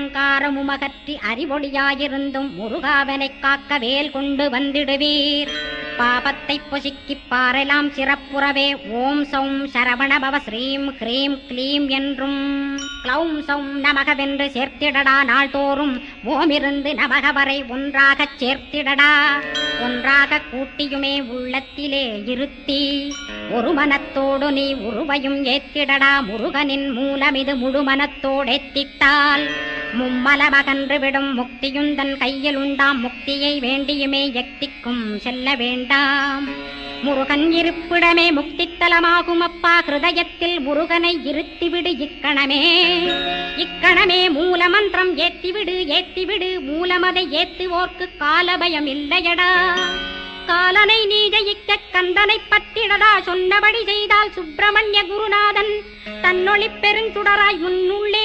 அகங்காரமுமகற்றி அறிவொளியாயிருந்தும் முருகாவனைக் காக்க வேல் கொண்டு வந்திடுவீர். பாபத்தை பொசுக்கி பாரெலாம் சிறப்புறவே ஓம் சௌம் சரவணபவ ஸ்ரீம் ஹ்ரீம் க்ளீம் என்றும். க்ளௌம் சௌம் நமகவென்று சேர்த்திடடா நாள்தோறும். ஓமிருந்து நமக வரை ஒன்றாகச் சேர்த்திடடா. ஒன்றாக கூட்டியுமே உள்ளத்திலே இருத்தி. ஒரு மனத்தோடு நீ உருவையும் ஏத்திடடா. முருகனின் மூலமிது முழு மனத்தோடேத்திட்டால் மும்மலமகன்று விடும் முக்தியுந்தன் கையில் உண்டாம் முக்தியை வேண்டியுமே எக்திக்கும் செல்ல வேண்டாம். முருகன் இருப்பிடமே முக்தித்தலமாகும் அப்பா ஹிருதயத்தில் முருகனை இருத்திவிடு இக்கணமே. இக்கணமே மூலமந்திரம் ஏத்திவிடு ஏத்திவிடு மூலமதை ஏத்துவோர்க்கு காலபயம் இல்லையடா. காலனை நீ ஜெயிக்க கந்தனை பத்திடடா சொன்னபடி செய்தால் சுப்பிரமணிய குருநாதன் தன்னொளி பெருஞ்சுடராய் உன்னுள்ளே